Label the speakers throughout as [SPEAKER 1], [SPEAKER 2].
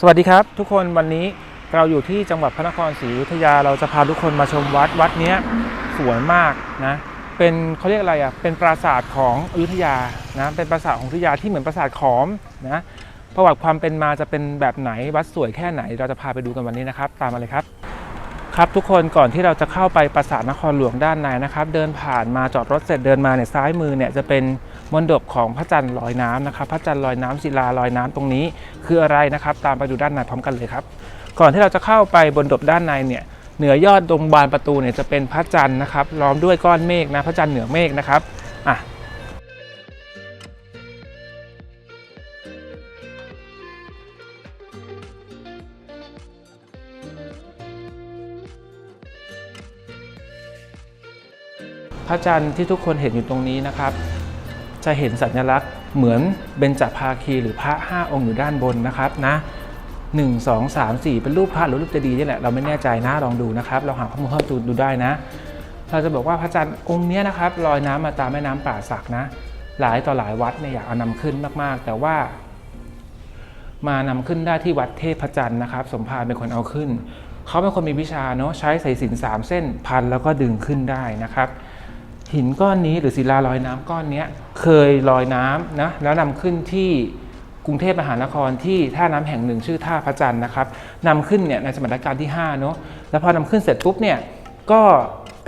[SPEAKER 1] สวัสดีครับ ทุกคนวันนี้เราอยู่ที่จังหวัดพระนครศรีอยุธยาเราจะพาทุกคนมาชมวัดวัดนี้สวยมากนะเป็นเขาเรียกอะไรอะเป็นปราสาทของอยุธยานะเป็นปราสาทของอยุธยาที่เหมือนปราสาทขอมนะประวัติความเป็นมาจะเป็นแบบไหนวัดสวยแค่ไหน เราจะพาไปดูกันวันนี้นะครับ ตามมาเลยครับ ครับทุกคนก่อนที่เราจะเข้าไปปราสาทนครหลวงด้านในนะครับ เดินผ่านมาจอดรถเสร็จเดินมาเนี่ยซ้ายมือเนี่ยจะเป็น มณฑปของพระจันทร์ลอยน้ำนะครับ พระจันทร์ลอยน้ำศิลาลอยน้ำตรงนี้ คืออะไรนะครับ ตามไปดูด้านในพร้อมกันเลยครับ ก่อนที่เราจะเข้าไปบนดบด้านในเนี่ยเหนือยอดตรงบานประตูเนี่ยจะเป็นพระจันทร์นะครับล้อมด้วยก้อนเมฆนะพระจันทร์เหนือเมฆนะครับอะพระจันทร์ที่ทุกคนเห็นอยู่ตรงนี้นะครับ จะเห็นสัญลักษณ์เหมือนเบญจภาคีหรือพระห้าองค์อยู่ด้านบนนะครับนะ1 2 3 4 เป็นรูปพระหรือรูปเจดีย์นี่แหละเราไม่แน่ใจนะลองดูนะครับ เราหาข้อมูลเพิ่มเติมดูได้นะ เราจะบอกว่าพระจันทร์องค์นี้นะครับลอยน้ำมาตามแม่น้ำป่าสักนะ หลายต่อหลายวัดเนี่ยอยากเอานำขึ้นมากๆ แต่ว่า มานำขึ้นได้ที่วัดเทพจันทร์นะครับ สมภารเป็นคนเอาขึ้น เขาเป็นคนมีวิชาเนาะใช้สายสินสามเส้นพันแล้วก็ดึงขึ้นได้นะครับ หินก้อนนี้หรือศิลาลอยน้ำก้อนนี้เคยลอยน้ำนะแล้วนำขึ้นที่กรุงเทพมหานครที่ท่าน้ำแห่งหนึ่งชื่อท่าพระจันทร์นะครับนำขึ้นเนี่ยในสมัยรัชกาลที่5เนาะแล้วพอนำขึ้นเสร็จปุ๊บเนี่ยก็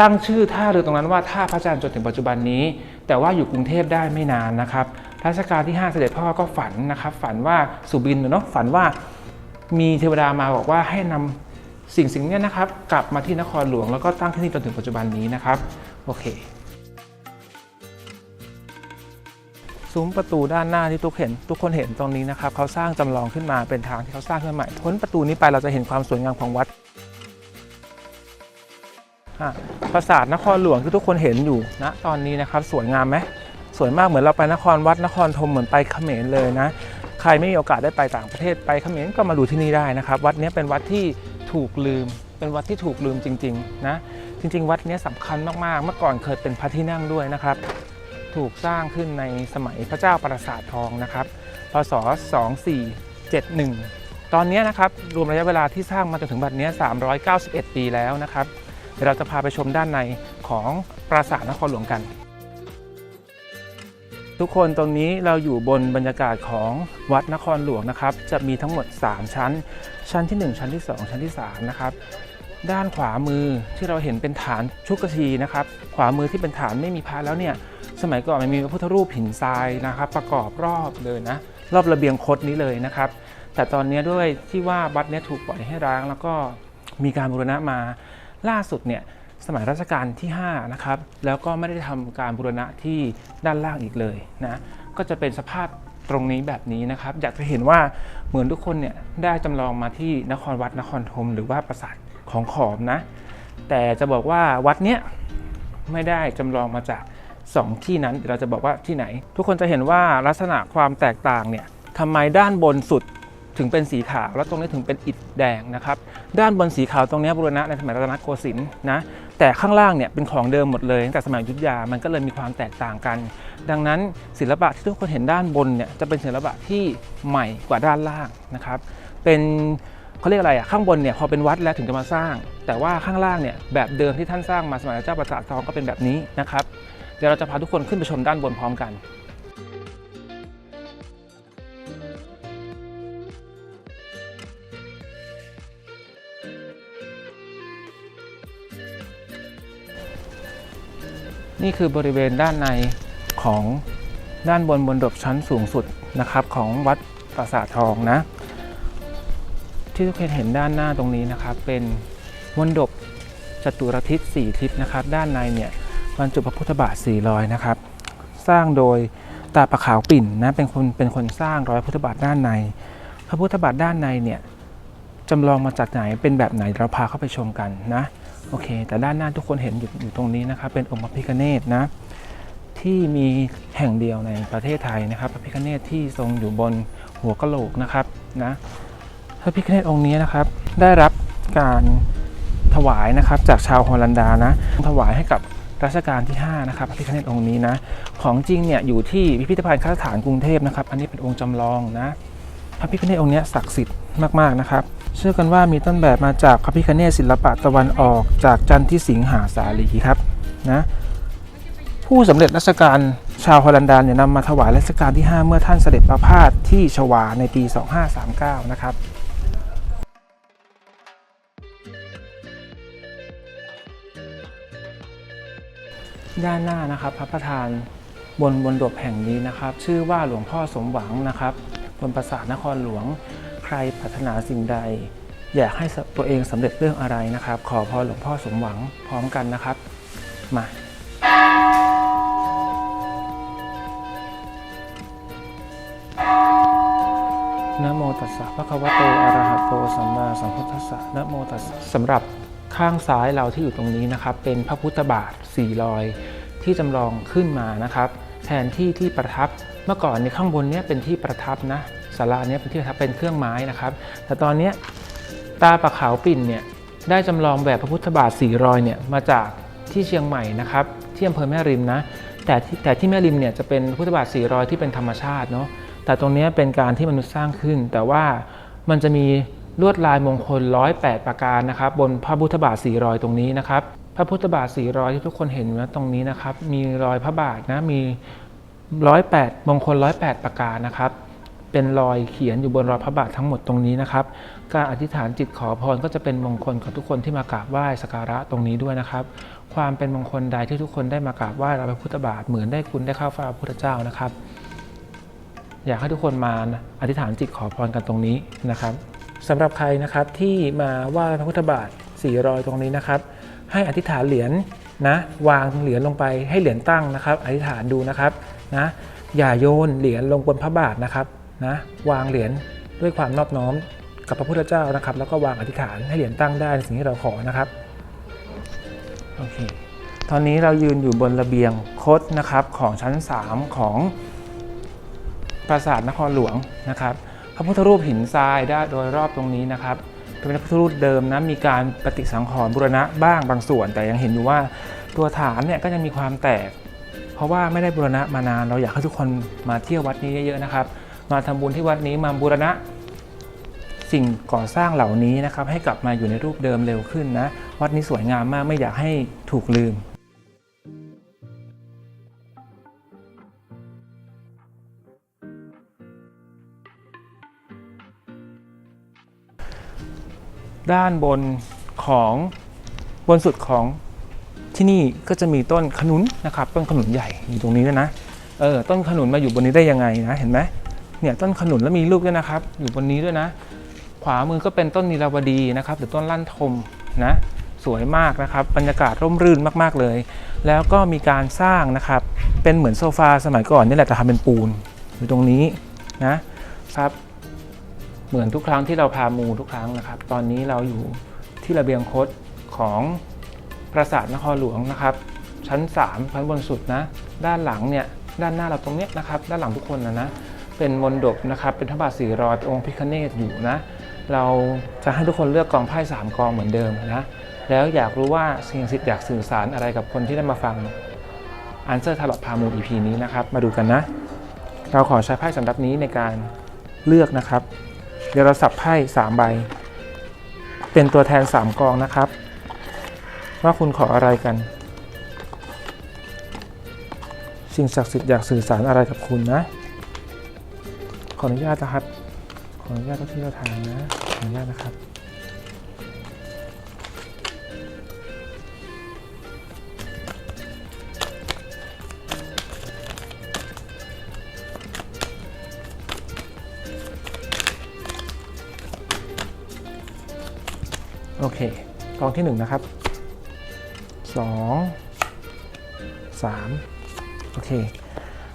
[SPEAKER 1] ตั้งชื่อท่าเรือตรงนั้นว่าท่าพระจันทร์จนถึงปัจจุบันนี้ แต่ว่าอยู่กรุงเทพได้ไม่นานนะครับรัชกาลที่ 5 เสด็จพ่อก็ฝันนะครับฝันว่าสุบินเนาะฝันว่ามีเทวดามาบอกว่าให้นำสิ่งสิ่งนี้นะครับกลับมาที่นครหลวงแล้วก็ตั้งที่นี่จนถึงปัจจุบันนี้นะครับโอเค ซุ้มประตูด้านหน้าที่ทุกเห็น ทุกคนเห็นตรงนี้นะครับเขาสร้างจำลองขึ้นมาเป็นทางที่เขาสร้างขึ้นใหม่พ้นประตูนี้ไปเราจะเห็นความสวยงามของวัดอะปราสาทนครหลวงที่ทุกคนเห็นอยู่ณตอนนี้นะครับสวยงามไหมสวยมากเหมือนเราไปนครวัดนครธมเหมือนไปเขมรเลยนะ ใครไม่มีโอกาสได้ไปต่างประเทศไปเขมรก็มาดูที่นี่ได้นะครับ วัดนี้เป็นวัดที่ถูกลืม เป็นวัดที่ถูกลืมจริงๆนะจริง ๆ วัดนี้สำคัญมากๆ เมื่อก่อนเคยเป็นพระที่นั่งด้วยนะครับ ถูกสร้างขึ้นในสมัยพระเจ้าปราสาททองนะครับ พศ 2471 ตอนนี้นะครับรวมระยะเวลาที่สร้างมาจนถึงบัดนี้ 391 ปีแล้วนะครับ เดี๋ยวเราจะพาไปชมด้านในของปราสาทนครหลวงกัน ทุกคนตรงนี้เราอยู่บนบรรยากาศของวัดนครหลวงนะครับ จะมีทั้งหมด 3 ชั้น ชั้นที่ 1 ชั้นที่ 2 ชั้นที่ 3 นะครับด้านขวามือที่เราเห็นเป็นฐานชุกทีนะครับ ขวามือที่เป็นฐานไม่มีพระแล้วเนี่ย สมัยก่อนมันมีพระพุทธรูปหินทรายนะครับ ประกอบรอบเลยนะ รอบระเบียงคดนี้เลยนะครับ แต่ตอนนี้ด้วยที่ว่าวัดนี้ถูกปล่อยให้ร้าง แล้วก็มีการบูรณะมาล่าสุดเนี่ยสมัยรัชกาลที่5นะครับแล้วก็ไม่ได้ทำการบูรณะที่ด้านล่างอีกเลยนะก็จะเป็นสภาพตรงนี้แบบนี้นะครับ อยากจะเห็นว่าเหมือนทุกคนเนี่ยได้จำลองมาที่นครวัดนครธมหรือว่าปราสาทของขอมนะ แต่จะบอกว่าวัดเนี้ยไม่ได้จำลองมาจาก สองที่นั้นเดี๋ยวเราจะบอกว่าที่ไหน ทุกคนจะเห็นว่าลักษณะความแตกต่างเนี่ยทำไมด้านบนสุดถึงเป็นสีขาวแล้วตรงนี้ถึงเป็นอิฐแดงนะครับ ด้านบนสีขาวตรงนี้บูรณะในสมัยรัตนโกสินทร์นะแต่ข้างล่างเนี่ยเป็นของเดิมหมดเลยตั้งแต่สมัยยุทธยามันก็เลยมีความแตกต่างกัน ดังนั้นศิลปะที่ทุกคนเห็นด้านบนเนี่ยจะเป็นศิลปะที่ใหม่กว่าด้านล่างนะครับ เป็นเขาเรียกอะไรอะข้างบนเนี่ยพอเป็นวัดแล้วถึงจะมาสร้าง แต่ว่าข้างล่างเนี่ยแบบเดิมที่ท่านสร้างมาสมัยเจ้าประสาททองก็เป็นแบบนี้นะครับ เดี๋ยวเราจะพาทุกคนขึ้นไปชมด้านบนพร้อมกันนี่คือบริเวณด้านในของด้านบนบนดบชั้นสูงสุดนะครับ ของวัดปราสาททองนะ ที่ทุกคนเห็นด้านหน้าตรงนี้นะครับ เป็นมณฑปจตุรทิศสี่ทิศนะครับ ด้านในเนี่ย บรรจุพระพุทธบาท400นะครับ สร้างโดยตาประขาวปิ่นนะเป็นคนเป็นคนสร้างร้อยพุทธบาทด้านใน พระพุทธบาทด้านในเนี่ยจำลองมาจากไหนเป็นแบบไหนเราพาเข้าไปชมกันนะโอเค แต่ด้านหน้าทุกคนเห็นอยู่อยู่ตรงนี้นะครับ เป็นองค์พระพิฆเนศนะที่มีแห่งเดียวในประเทศไทยนะครับ พระพิฆเนศที่ทรงอยู่บนหัวกะโหลกนะครับนะพระพิฆเนศองค์นี้นะครับ ได้รับการถวายนะครับจากชาวฮอลันดานะถวายให้กับ รัชกาลที่ 5 นะครับพระพิฆเนศองค์นี้นะ ของจริงเนี่ยอยู่ที่พิพิธภัณฑ์ข้าสถานกรุงเทพนะครับ อันนี้เป็นองค์จำลองนะ พระพิฆเนศองค์นี้ศักดิ์สิทธิ์มากๆนะครับ เชื่อกันว่ามีต้นแบบมาจากพระพิคเนศศิลปะตะวันออกจากจันทิสิงหาสาลีครับนะผู้สำเร็จราชการชาวฮอลันดาเนี่ยนำมาถวายรัชกาลที่ 5 เมื่อท่านเสด็จประพาสที่ชวาในปี 2539 นะครับ ด้านหน้านะครับพระประธานบนบนดบแห่งนี้นะครับ ชื่อว่าหลวงพ่อสมหวังนะครับ บนปราสาทนครหลวง ใครปรารถนาสิ่งใด อยากให้ตัวเองสำเร็จเรื่องอะไรนะครับ ขอพรหลวงพ่อสมหวังพร้อมกันนะครับ มานะโมตัสสะภะคะวะโตอะระหะโตสัมมาสัมพุทธัสสะนะโมตัสสะสำหรับข้างซ้ายเราที่อยู่ตรงนี้นะครับ เป็นพระพุทธบาท สี่รอย ที่จำลองขึ้นมานะครับ แทนที่ที่ประทับเมื่อก่อนในข้างบนเนี้ยเป็นที่ประทับนะศาลาเนี้ยเป็นที่ประทับเป็นเครื่องไม้นะครับ แต่ตอนนี้ตาปะขาวปิ่นเนี่ยได้จำลองแบบพระพุทธบาทสี่รอยเนี่ยมาจากที่เชียงใหม่นะครับที่อำเภอแม่ริมนะแต่แต่ที่แม่ริมเนี่ยจะเป็นพุทธบาทสี่รอยที่เป็นธรรมชาติเนาะแต่ตรงนี้เป็นการที่มนุษย์สร้างขึ้น แต่ว่ามันจะมีลวดลายมงคล108ประการนะครับ บนพระพุทธบาทสี่รอยตรงนี้นะครับ พระพุทธบาทสี่รอยที่ทุกคนเห็นนะตรงนี้นะครับ มีรอยพระบาทนะมี108มงคล108ประการนะครับ เป็นรอยเขียนอยู่บนรอยพระบาททั้งหมดตรงนี้นะครับ การอธิษฐานจิตขอพรก็จะเป็นมงคลกับทุกคนที่มากราบไหว้สักการะตรงนี้ด้วยนะครับ ความเป็นมงคลใดที่ทุกคนได้มากราบไหว้พระพุทธบาทเหมือนได้คุณได้เข้าเฝ้าพระพุทธเจ้านะครับ อยากให้ทุกคนมาอธิษฐานจิตขอพรกันตรงนี้นะครับสำหรับใครนะครับที่มาไหว้พระพุทธบาทสี่รอยตรงนี้นะครับ ให้อธิษฐานเหรียญนะวางเหรียญลงไปให้เหรียญตั้งนะครับ อธิษฐานดูนะครับนะอย่าโยนเหรียญลงบนพระบาทนะครับนะวางเหรียญด้วยความนอบน้อมกับพระพุทธเจ้านะครับ แล้วก็วางอธิษฐานให้เหรียญตั้งได้ในสิ่งที่เราขอนะครับโอเคตอนนี้เรายืนอยู่บนระเบียงคดนะครับของชั้น 3 ของปราสาทนครหลวงนะครับ พระพุทธรูปหินทรายได้โดยรอบตรงนี้นะครับ พระพุทธรูปเดิมนะมีการปฏิสังขรณ์บูรณะบ้างบางส่วน แต่ยังเห็นอยู่ว่าตัวฐานเนี่ยก็ยังมีความแตก เพราะว่าไม่ได้บูรณะมานาน เราอยากให้ทุกคนมาเที่ยววัดนี้เยอะๆนะครับ มาทำบุญที่วัดนี้มาบูรณะ สิ่งก่อสร้างเหล่านี้นะครับให้กลับมาอยู่ในรูปเดิมเร็วขึ้นนะวัดนี้สวยงามมากไม่อยากให้ถูกลืม ด้านบนของบนสุดของที่นี่ก็จะมีต้นขนุนนะครับ ต้นขนุนใหญ่อยู่ตรงนี้ด้วยนะเออต้นขนุนมาอยู่บนนี้ได้ยังไงนะเห็นไหมเนี่ยต้นขนุนแล้วมีลูกด้วยนะครับ อยู่บนนี้ด้วยนะ ขวามือก็เป็นต้นนิราวดีนะครับ หรือต้นลั่นทมนะสวยมากนะครับ บรรยากาศร่มรื่นมาก ๆ เลย แล้วก็มีการสร้างนะครับ เป็นเหมือนโซฟาสมัยก่อนนี่แหละแต่ทำเป็นปูนอยู่ตรงนี้นะครับ เหมือนทุกครั้งที่เราพามูทุกครั้งนะครับ ตอนนี้เราอยู่ที่ระเบียงคดของปราสาทนครหลวงนะครับ ชั้น 3 ชั้นบนสุดนะ ด้านหลังเนี่ยด้านหน้าเราตรงเนี้ยนะครับ ด้านหลังทุกคนนะนะเป็นมนดบนะครับ เป็นพระบาทสี่รอยเป็นองค์พิคเนตอยู่นะ เราจะให้ทุกคนเลือกกองไพ่สามกองเหมือนเดิมนะแล้วอยากรู้ว่าสิ่งศักดิ์สิทธิ์อยากสื่อสารอะไรกับคนที่ได้มาฟัง Answer Tarot พามู EP นี้นะครับ มาดูกันนะ เราขอใช้ไพ่สำรับนี้ในการเลือกนะครับ เดี๋ยวเราสับไพ่3ใบ เป็นตัวแทน 3กองนะครับ ว่าคุณขออะไรกัน สิ่งศักดิ์สิทธิ์อยากสื่อสารอะไรกับคุณนะ ขออนุญาตนะครับ ขออนุญาตเจ้าที่เจ้าทางนะ ขออนุญาตนะครับ โอเค กองที่ 1 นะครับ 2 3 โอเค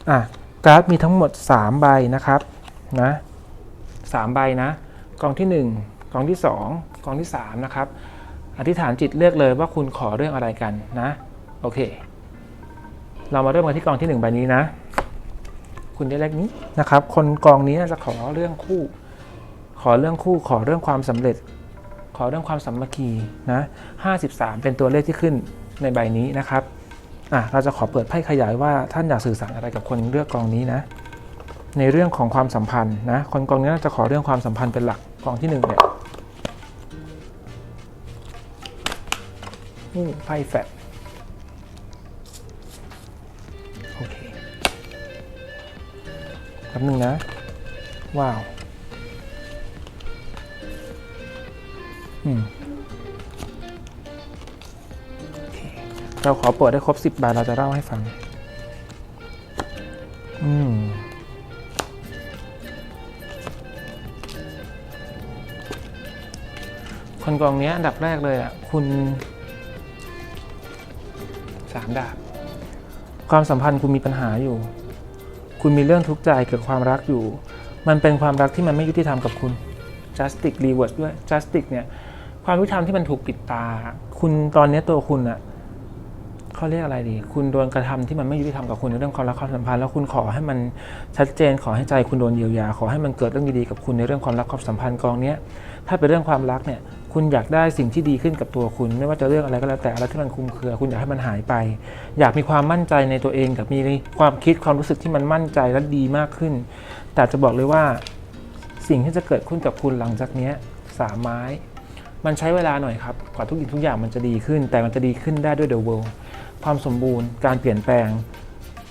[SPEAKER 1] อะ การ์ดมีทั้งหมด 3 ใบนะครับ นะ3ใบนะ กองที่ 1 กองที่ 2 กองที่ 3 นะครับ อธิษฐานจิตเลือกเลยว่าคุณขอเรื่องอะไรกันนะ โอเค เรามาเริ่มกันที่กองที่ 1 ใบนี้นะ คุณได้เลขนี้นะครับ คนกองนี้น่าจะขอเรื่องคู่ ขอเรื่องคู่ ขอเรื่องความสำเร็จ ขอเรื่องความสามัคคีนะ53 เป็นตัวเลขที่ขึ้นในใบนี้นะครับอะเราจะขอเปิดไพ่ขยายว่าท่านอยากสื่อสารอะไรกับคนเลือกกองนี้นะ ในเรื่องของความสัมพันธ์นะ คนกองนี้น่าจะขอเรื่องความสัมพันธ์เป็นหลักกองที่หนึ่งเนี่ยนี่ไพ่แฟดโอเคแป๊บนึงนะ ว้าว เราขอเปิดได้ครบ10บาทเราจะเล่าให้ฟัง อืมคนกองนี้อันดับแรกเลยอะ คุณสามดาบ ความสัมพันธ์คุณมีปัญหาอยู่ คุณมีเรื่องทุกข์ใจเกี่ยวกับความรักอยู่ มันเป็นความรักที่มันไม่ยุติธรรมกับคุณ justice reward ด้วย justice เนี่ย ความยุติธรรมที่มันถูกปิดตา คุณตอนนี้ตัวคุณอะเขาเรียกอะไรดี คุณโดนกระทำที่มันไม่ยุติธรรมกับคุณในเรื่องความรักความสัมพันธ์แล้วคุณขอให้มันชัดเจนขอให้ใจคุณโดนเยียวยา ขอให้มันเกิดเรื่องดีๆกับคุณในเรื่องความรักความสัมพันธ์กองเนี้ยถ้าเป็นเรื่องความรักเนี่ย คุณอยากได้สิ่งที่ดีขึ้นกับตัวคุณ ไม่ว่าจะเรื่องอะไรก็แล้วแต่อะไรที่มันคุมเครือ คุณอยากให้มันหายไป อยากมีความมั่นใจในตัวเองอยากมีความคิดความรู้สึกที่มันมั่นใจและดีมากขึ้น แต่จะบอกเลยว่า สิ่งที่จะเกิดขึ้นกับคุณหลังจากนี้สามไม้ มันใช้เวลาหน่อยครับกว่าทุกสิ่งทุกอย่างมันจะดีขึ้น แต่มันจะดีขึ้นได้ด้วย The World ความสมบูรณ์การเปลี่ยนแปลง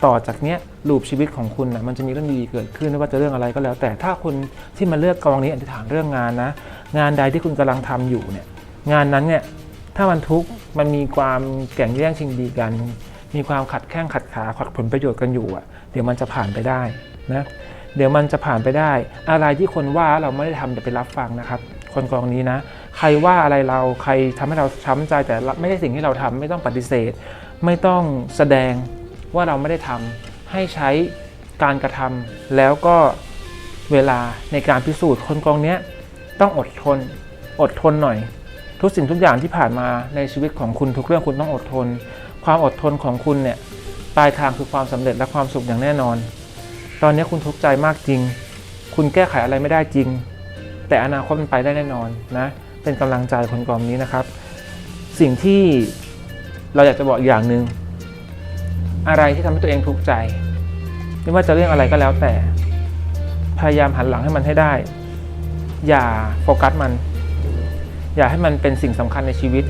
[SPEAKER 1] ต่อจากเนี้ยลูปชีวิตของคุณนะมันจะมีเรื่องดีเกิดขึ้นไม่ว่าจะเรื่องอะไรก็แล้ว แต่ถ้าคุณที่มาเลือกกองนี้อธิษฐานเรื่องงานนะ งานใดที่คุณกำลังทำอยู่เนี่ยงานนั้นเนี่ยถ้ามันทุกข์มันมีความแข่งแย่งชิงดีกัน มีความขัดแข้งขัดขาขัดผลประโยชน์กันอยู่อะเดี๋ยวมันจะผ่านไปได้นะเดี๋ยวมันจะผ่านไปได้ อะไรที่คนว่าเราไม่ได้ทำอย่าไปรับฟังนะครับ คนกองนี้นะ ใครว่าอะไรเราใครทำให้เราช้ำใจแต่ไม่ใช่สิ่งที่เราทำไม่ต้องปฏิเสธ ไม่ต้องแสดงว่าเราไม่ได้ทำให้ใช้การกระทำแล้วก็เวลาในการพิสูจน์คนกองเนี้ยต้องอดทน อดทนหน่อย ทุกสิ่งทุกอย่างที่ผ่านมาในชีวิตของคุณทุกเรื่องคุณต้องอดทน ความอดทนของคุณเนี่ยปลายทางคือความสำเร็จและความสุขอย่างแน่นอน ตอนนี้คุณทุกข์ใจมากจริง คุณแก้ไขอะไรไม่ได้จริง แต่อนาคตมันไปได้แน่นอนนะ เป็นกำลังใจคนกองนี้นะครับ สิ่งที่เราอยากจะบอกอีกอย่างหนึ่งอะไรที่ทำให้ตัวเองทุกข์ใจ ไม่ว่าจะเรื่องอะไรก็แล้วแต่ พยายามหันหลังให้มันให้ได้ อย่าโฟกัสมัน อย่าให้มันเป็นสิ่งสำคัญในชีวิต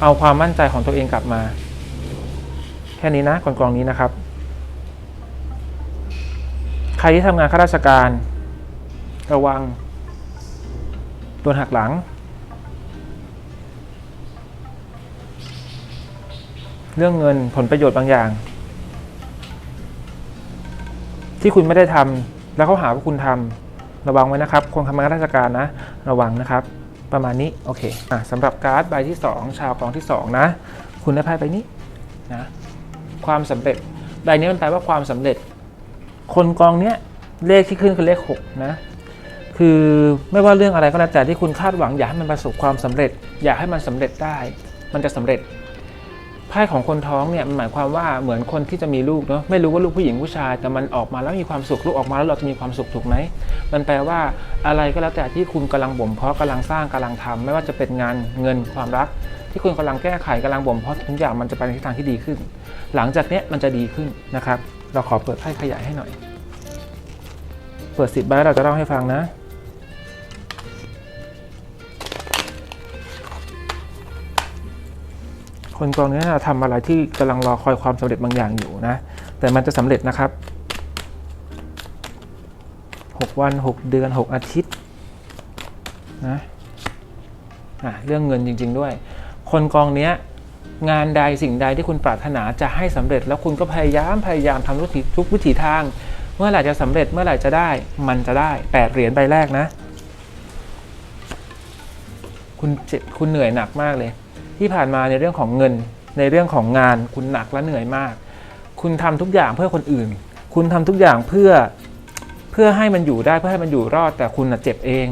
[SPEAKER 1] เอาความมั่นใจของตัวเองกลับมา แค่นี้นะกองกองนี้นะครับ รที่ทำงานข้าราชการ ระวังโดนหักหลัง เรื่องเงินผลประโยชน์บางอย่าง ที่คุณไม่ได้ทำแล้วเขาหาว่าคุณทำระวังไว้นะครับคนทำงานราชการนะ ระวังนะครับ ประมาณนี้โอเคอะสำหรับการ์ดใบที่ 2 ชาวกองที่ 2 นะ คุณได้ไพ่ใบนี้นะความสำเร็จใบนี้มันแปลว่าความสำเร็จ คนกองเนี้ยเลขที่ขึ้นคือเลข 6 นะ คือไม่ว่าเรื่องอะไรก็แล้วแต่ที่คุณคาดหวัง อยากให้มันประสบความสำเร็จ อยากให้มันสำเร็จได้ มันจะสำเร็จไพ่ของคนท้องเนี่ยมันหมายความว่าเหมือนคนที่จะมีลูกเนาะไม่รู้ว่าลูกผู้หญิงผู้ชาย แต่มันออกมาแล้วมีความสุขลูกออกมาแล้วเราจะมีความสุขถูกไหมมันแปลว่าอะไรก็แล้วแต่ที่คุณกำลังบ่มเพาะกำลังสร้างกำลังทำไม่ว่าจะเป็นงานเงินความรัก ที่คุณกำลังแก้ไขกำลังบ่มเพาะทุกอย่างมันจะไปในทิศทางที่ดีขึ้น หลังจากเนี้ยมันจะดีขึ้นนะครับ เราขอเปิดไพ่ขยายให้หน่อย เปิดสิบใบเราจะเล่าให้ฟังนะ คนกองนี้ทำอะไรที่กำลังรอคอยความสำเร็จบางอย่างอยู่นะ แต่มันจะสำเร็จนะครับ 6 วัน 6 เดือน 6 อาทิตย์นะะเรื่องเงินจริง ๆ ด้วย คนกองเนี้ย งานใดสิ่งใดที่คุณปรารถนาจะให้สำเร็จ แล้วคุณก็พยายามพยายามทำทุกทุกวิถีทาง เมื่อไหร่จะสำเร็จเมื่อไหร่จะได้ มันจะได้แปดเหรียญใบแรกนะ คุณเจ็บคุณเหนื่อยหนักมากเลย ที่ผ่านมาในเรื่องของเงิน ในเรื่องของงานคุณหนักและเหนื่อยมาก คุณทำทุกอย่างเพื่อคนอื่น คุณทำทุกอย่างเพื่อเพื่อให้มันอยู่ได้เพื่อให้มันอยู่รอดแต่คุณเจ็บเอง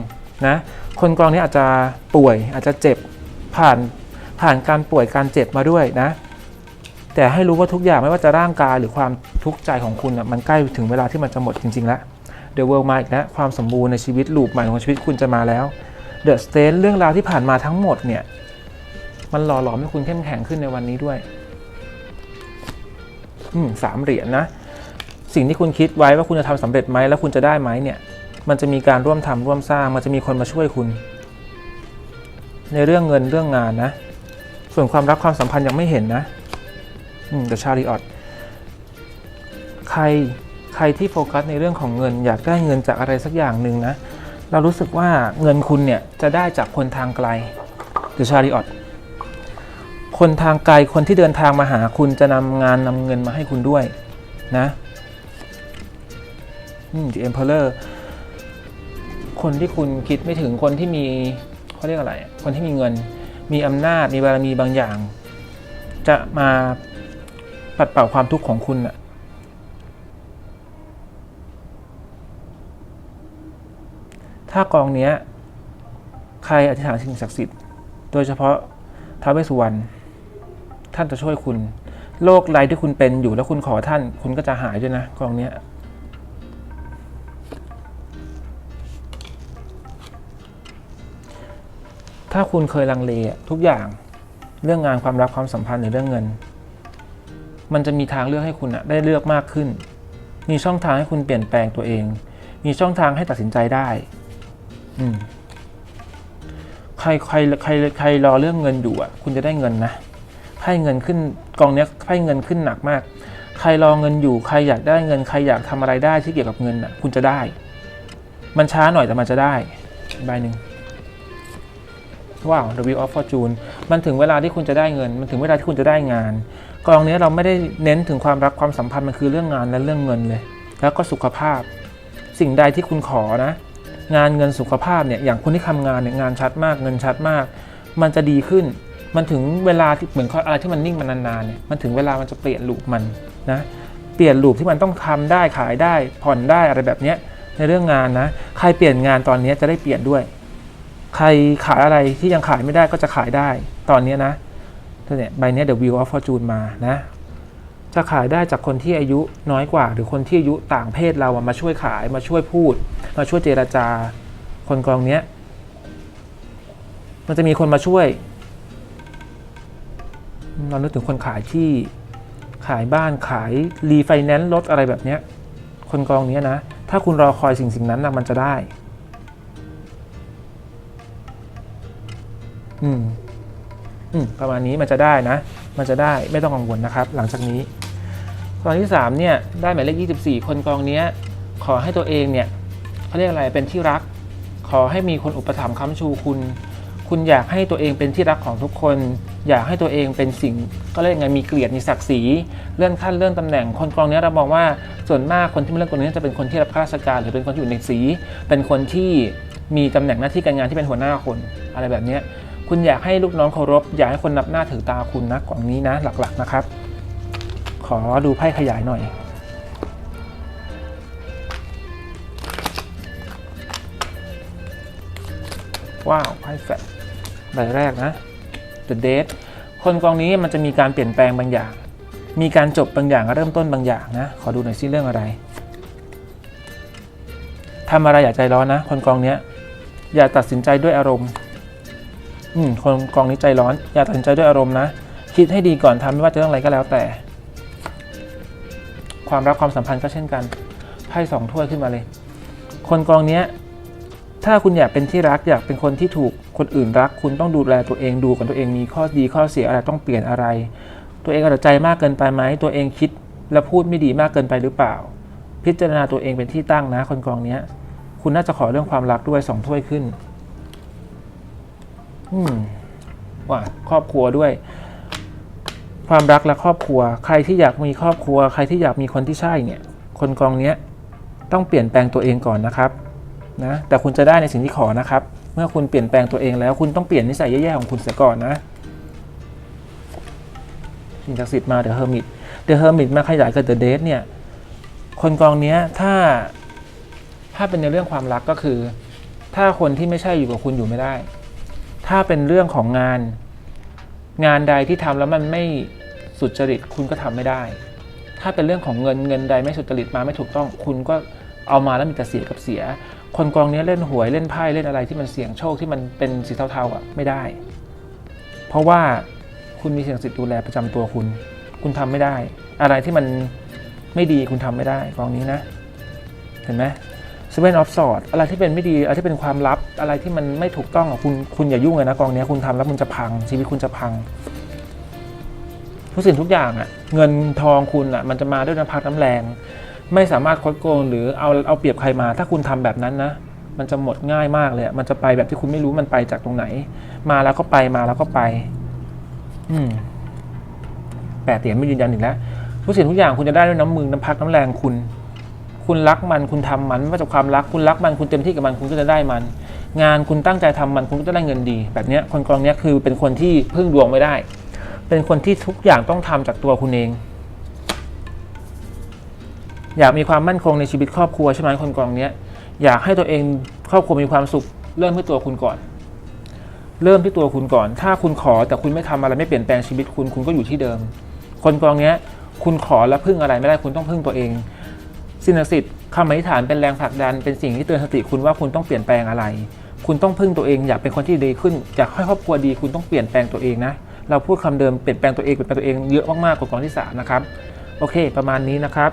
[SPEAKER 1] นะคนกองนี้อาจจะป่วยอาจจะเจ็บผ่าน ผ่านการป่วยการเจ็บมาด้วยนะ แต่ให้รู้ว่าทุกอย่างไม่ว่าจะร่างกายหรือความทุกข์ใจของคุณน่ะมันใกล้ถึงเวลาที่มันจะหมดจริงๆแล้วเดอะเวิลด์มาอีกแล้วความสมบูรณ์ในชีวิตลูปใหม่ของชีวิตคุณจะมาแล้วเดอะสเตนเรื่องราวที่ผ่านมาทั้งหมดเนี่ย มันหล่อหลอมให้คุณเข้มแข็งขึ้นในวันนี้ด้วย อืมสามเหรียญนะสิ่งที่คุณคิดไว้ว่าคุณจะทำสำเร็จไหมแล้วคุณจะได้ไหมเนี่ย มันจะมีการร่วมทำร่วมสร้าง มันจะมีคนมาช่วยคุณ ในเรื่องเงินเรื่องงานนะ ส่วนความรักความสัมพันธ์ยังไม่เห็นนะอืมแต่ชาลีออตใครใครที่โฟกัสในเรื่องของเงิน อยากได้เงินจากอะไรสักอย่างหนึ่งนะ เรารู้สึกว่าเงินคุณเนี่ยจะได้จากคนทางไกลหรือชาลีออตคนทางไกลคนที่เดินทางมาหาคุณจะนำงานนำเงินมาให้คุณด้วยนะอืม The Emperor คนที่คุณคิดไม่ถึงคนที่มีเขาเรียกอะไร คนที่มีเงิน มีอำนาจมีบารมีบางอย่าง จะมาปัดเป่าความทุกข์ของคุณอะถ้ากองเนี้ย ใครอธิษฐานสิ่งศักดิ์สิทธิ์ โดยเฉพาะท้าวเวสสุวรรณท่านจะช่วยคุณ โรคไรที่คุณเป็นอยู่แล้วคุณขอท่าน คุณก็จะหายด้วยนะกองเนี้ย ถ้าคุณเคยลังเลทุกอย่างเรื่องงานความรักความสัมพันธ์หรือเรื่องเงิน มันจะมีทางเลือกให้คุณอะได้เลือกมากขึ้น มีช่องทางให้คุณเปลี่ยนแปลงตัวเอง มีช่องทางให้ตัดสินใจได้ อืมใครใครใครใครรอเรื่องเงินอยู่อะ คุณจะได้เงินนะไพ่เงินขึ้นกองเนี้ยไพ่เงินขึ้นหนักมาก ใครรอเงินอยู่ ใครอยากได้เงิน ใครอยากทำอะไรได้ที่เกี่ยวกับเงินอะ คุณจะได้ มันช้าหน่อยแต่มันจะได้ใบหนึ่ง ว้าว The Wheel of Fortune มันถึงเวลาที่คุณจะได้เงิน มันถึงเวลาที่คุณจะได้งาน กองนี้เราไม่ได้เน้นถึงความรักความสัมพันธ์มันคือเรื่องงานและเรื่องเงินเลย แล้วก็สุขภาพ สิ่งใดที่คุณขอนะ งานเงินสุขภาพเนี่ยอย่างคนที่ทำงานเนี่ยงานชัดมากเงินชัดมาก มันจะดีขึ้น มันถึงเวลาที่เหมือนอะไรที่มันนิ่งมานานๆเนี่ยมันถึงเวลามันจะเปลี่ยนลูปมันนะเปลี่ยนลูปที่มันต้องทำได้ขายได้ผ่อนได้อะไรแบบเนี้ยในเรื่องงานนะ ใครเปลี่ยนงานตอนนี้จะได้เปลี่ยนด้วย ใครขายอะไรที่ยังขายไม่ได้ก็จะขายได้ ตอนนี้นะเนี่ยใบเนี้ย The Wheel of Fortune มานะจะขายได้จากคนที่อายุน้อยกว่า หรือคนที่อายุต่างเพศเราอะมาช่วยขายมาช่วยพูด มาช่วยเจรจา คนกองเนี้ย มันจะมีคนมาช่วย เรานึกถึงคนขายที่ขายบ้านขายรีไฟแนนซ์รถอะไรแบบเนี้ยคนกองเนี้ยนะ ถ้าคุณรอคอยสิ่งสิ่งนั้นนะมันจะได้ อืมอืมประมาณนี้มันจะได้นะ มันจะได้ไม่ต้องกังวลนะครับ หลังจากนี้กองที่3เนี่ยได้หมายเลข 24 คนกองเนี้ยขอให้ตัวเองเนี่ยเขาเรียกอะไรเป็นที่รัก ขอให้มีคนอุปถัมภ์ค้ำชูคุณ คุณอยากให้ตัวเองเป็นที่รักของทุกคน อยากให้ตัวเองเป็นสิ่ง ก็เรียกไงมีเกียรติมีศักดิ์ศรีเลื่อนขั้นเลื่อนตำแหน่ง คนกองเนี้ยเรามองว่าส่วนมากคนที่มาเลื่อนกองนี้จะเป็นคนที่รับข้าราชการ หรือเป็นคนที่อยู่ในสี เป็นคนที่มีตำแหน่งหน้าที่การงานที่เป็นหัวหน้าคนอะไรแบบนี้ คุณอยากให้ลูกน้องเคารพ อยากให้คนนับหน้าถือตาคุณนะกล่องนี้นะหลักๆนะครับ ขอดูไพ่ขยายหน่อย ว้าวไพ่แฟตใบแรกนะ The Date คนกองนี้มันจะมีการเปลี่ยนแปลงบางอย่าง มีการจบบางอย่างเริ่มต้นบางอย่างนะ ขอดูหน่อยซิเรื่องอะไรทำอะไรอย่าใจร้อนนะ คนกองเนี้ยอย่าตัดสินใจด้วยอารมณ์ อืมคนกองนี้ใจร้อน อย่าตัดสินใจด้วยอารมณ์นะ คิดให้ดีก่อนทำไม่ว่าจะเรื่องอะไรก็แล้วแต่ ความรักความสัมพันธ์ก็เช่นกันไพ่สองถ้วยขึ้นมาเลย คนกองเนี้ย ถ้าคุณอยากเป็นที่รักอยากเป็นคนที่ถูกคนอื่นรัก คุณต้องดูแลตัวเองดูก่อนตัวเองมีข้อดีข้อเสียอะไรต้องเปลี่ยนอะไร ตัวเองอาจจะใจมากเกินไปไหมตัวเองคิดและพูดไม่ดีมากเกินไปหรือเปล่า พิจารณาตัวเองเป็นที่ตั้งนะคนกองเนี้ย คุณน่าจะขอเรื่องความรักด้วยสองถ้วยขึ้น ว่าครอบครัวด้วย ความรักและครอบครัว ใครที่อยากมีครอบครัว ใครที่อยากมีคนที่ใช่เนี่ย คนกองเนี้ยต้องเปลี่ยนแปลงตัวเองก่อนนะครับนะแต่คุณจะได้ในสิ่งที่ขอนะครับ เมื่อคุณเปลี่ยนแปลงตัวเองแล้ว คุณต้องเปลี่ยนนิสัยแย่ๆของคุณเสียก่อนนะสิ่งศักดิ์สิทธิ์มาเดอะเฮอร์มิตเดอะเฮอร์มิตมาขยายกับเดอะเดทเนี่ยคนกองเนี้ยถ้าถ้าเป็นในเรื่องความรักก็คือ ถ้าคนที่ไม่ใช่อยู่กับคุณอยู่ไม่ได้ ถ้าเป็นเรื่องของงาน งานใดที่ทำแล้วมันไม่สุจริตคุณก็ทำไม่ได้ ถ้าเป็นเรื่องของเงินเงินใดไม่สุจริตมาไม่ถูกต้อง คุณก็เอามาแล้วมีแต่เสียกับเสีย คนกองนี้เล่นหวยเล่นไพ่เล่นอะไรที่มันเสี่ยงโชคที่มันเป็นสีเทาๆอะไม่ได้ เพราะว่าคุณมีสิ่งศักดิ์สิทธิ์ดูแลประจำตัวคุณ คุณทำไม่ได้ อะไรที่มันไม่ดีคุณทำไม่ได้กองนี้นะ เห็นไหม Seven of Swords อะไรที่เป็นไม่ดีอะไรที่เป็นความลับ อะไรที่มันไม่ถูกต้องอะคุณคุณอย่ายุ่งเลยนะกองเนี้ยคุณทำแล้วมันจะพัง ชีวิตคุณจะพัง ทุกสิ่งทุกอย่างอะ เงินทองคุณอะ มันจะมาด้วยน้ำพักน้ำแรง ไม่สามารถคดโกงหรือเอาเอาเปรียบใครมา ถ้าคุณทำแบบนั้นนะมันจะหมดง่ายมากเลย มันจะไปแบบที่คุณไม่รู้มันไปจากตรงไหน มาแล้วก็ไปมาแล้วก็ไป อืมแปดเหรียญไม่ยืนยันอีกแล้วทุกสิ่งทุกอย่างคุณจะได้ด้วยน้ำมือน้ำพักน้ำแรงคุณ คุณรักมันคุณทำมันไม่ว่าจะความรัก คุณรักมันคุณเต็มที่กับมันคุณก็จะได้มัน งานคุณตั้งใจทำมันคุณก็จะได้เงินดี แบบนี้คนกองนี้คือเป็นคนที่พึ่งดวงไม่ได้ เป็นคนที่ทุกอย่างต้องทำจากตัวคุณเอง อยากมีความมั่นคงในชีวิตครอบครัวใช่ไหมคนกองนี้อยากให้ตัวเองครอบครัวมีความสุข เริ่มที่ตัวคุณก่อน เริ่มที่ตัวคุณก่อน ถ้าคุณขอแต่คุณไม่ทำอะไรไม่เปลี่ยนแปลงชีวิตคุณคุณก็อยู่ที่เดิม คนกองนี้คุณขอแล้วพึ่งอะไรไม่ได้คุณต้องพึ่งตัวเองสิ่งศักดิ์สิทธิ์คำอธิษฐานเป็นแรงผลักดันเป็นสิ่งที่เตือนสติคุณว่าคุณต้องเปลี่ยนแปลงอะไร คุณต้องพึ่งตัวเองอยากเป็นคนที่ดีขึ้นอยากให้ครอบครัวดี คุณต้องเปลี่ยนแปลงตัวเองนะเราพูดคำเดิมเปลี่ยนแปลงตัวเองเปลี่ยนแปลงตัวเองเยอะมากๆกว่ากองที่สามนะครับโอเค ประมาณนี้นะครับ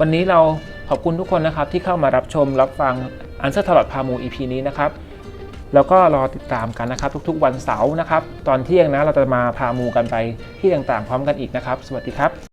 [SPEAKER 1] วันนี้เราขอบคุณทุกคนนะครับที่เข้ามารับชมรับฟังอันเซอร์ตลอดพามู EP นี้นะครับแล้วก็รอติดตามกันนะครับ ทุกๆวันเสาร์นะครับ ตอนเที่ยงนะเราจะมาพามูกันไปที่ต่างๆ พร้อมกันอีกนะครับ สวัสดีครับ